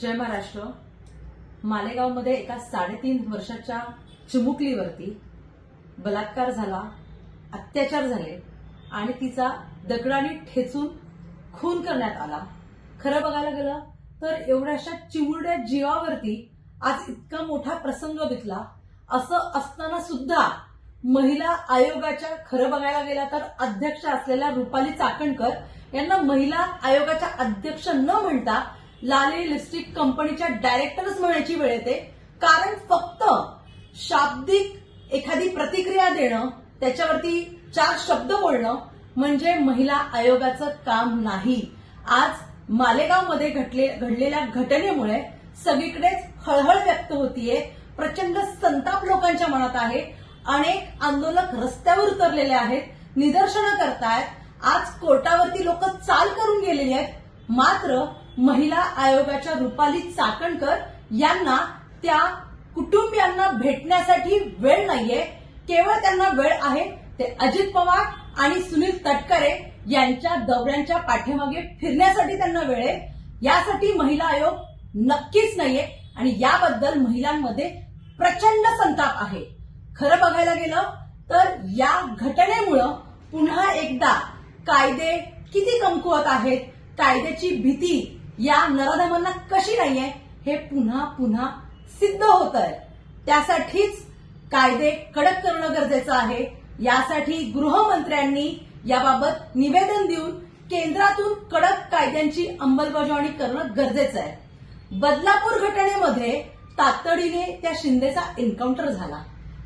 जय महाराष्ट्र. मालेगावमध्ये एका साडेतीन वर्षाच्या चिमुकलीवरती बलात्कार झाला अत्याचार झाले आणि तिचा दगडाने ठेचून खून करण्यात आला. खरं बघायला गेलं तर एवढ्याशा चिमुरड्या जीवावरती आज इतका मोठा प्रसंग बितला. असं असताना सुद्धा महिला आयोगाच्या खरं बघायला गेला तर अध्यक्ष असलेल्या रुपाली चाकणकर यांना महिला आयोगाच्या अध्यक्ष न म्हणता लाली लिपस्टिक कंपनीच्या डायरेक्टरच म्हणायची वेळ येते. कारण फक्त शाब्दिक एखादी प्रतिक्रिया देणं त्याच्यावरती चार शब्द बोलणं म्हणजे महिला आयोगाचं काम नाही. आज मालेगावमध्ये घटले घडलेल्या घटनेमुळे सगळीकडेच हळहळ व्यक्त होतीये. प्रचंड संताप लोकांच्या मनात आहे. अनेक आंदोलक रस्त्यावर उतरलेले आहेत निदर्शनं करतायत. आज कोर्टावरती लोक चाल करून गेलेली आहेत. मात्र महिला आयोगाच्या रुपाली चाकणकर यांना त्या कुटुंबियांना भेटण्यासाठी वेळ नाहीये. केवळ त्यांना वेळ आहे ते अजित पवार आणि सुनील तटकरे यांच्या दौऱ्यांच्या पाठीमागे फिरण्यासाठी त्यांना वेळ आहे. यासाठी महिला आयोग नक्कीच नाहीये आणि याबद्दल महिलांमध्ये प्रचंड संताप आहे. खरं बघायला गेलं तर या घटनेमुळं पुन्हा एकदा कायदे किती कमकुवत आहेत? कायद्याची भीती या नराधमांना कशी नाहीये? हे पुन्हा पुन्हा सिद्ध होत आहे त्यासाठीच कायदे कडक करणं गरजेचं आहे. यासाठी गृहमंत्र्यांनी याबाबत निवेदन देऊन केंद्रातून कडक कायद्यांची अंमलबजावणी करणं गरजेचं आहे. बदलापूर घटनेमध्ये तातडीने त्या शिंदेचा एन्काउंटर झाला.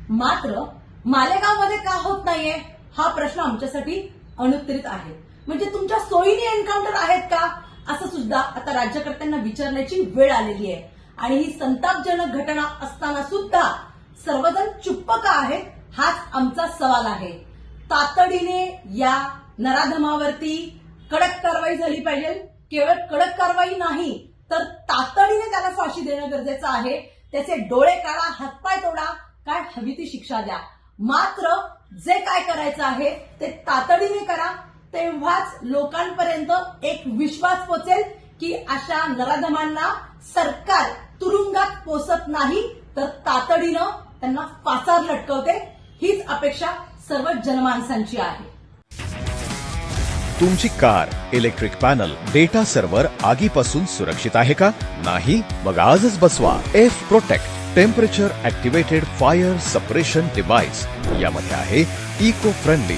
मात्र मालेगावमध्ये का होत नाहीये? हा प्रश्न आमच्यासाठी अनुत्तरित आहे. म्हणजे तुमच्या सोयीने एन्काउंटर आहेत का? असं सुद्धा आता राज्यकर्त्यांना विचारण्याची वेळ आलेली आहे. आणि ही संतापजनक घटना असताना सुद्धा सर्वजण चुप्प का आहेत हाच आमचा सवाल आहे. तातडीने या नराधमावरती कडक कारवाई झाली पाहिजे. केवळ कडक कारवाई नाही तर तातडीने त्याला फाशी देणं गरजेचं आहे. त्याचे डोळे काढा हातपाय तोडा काय हवी ती शिक्षा द्या. मात्र जे काय करायचं आहे ते तातडीने करा. तेव्हाच लोकांपर्यंत एक विश्वास पोचेल की अशा नराधमांना सरकार तुरुंगात पोचत नाही तर तातडीनं त्यांना फासार लटकवते. हीच अपेक्षा सर्व जनमानसांची आहे. तुमची car electric panel data server आगीपासून सुरक्षित आहे का? नाही मग आजच बसवा. F protect temperature activated fire suppression device यामध्ये आहे eco friendly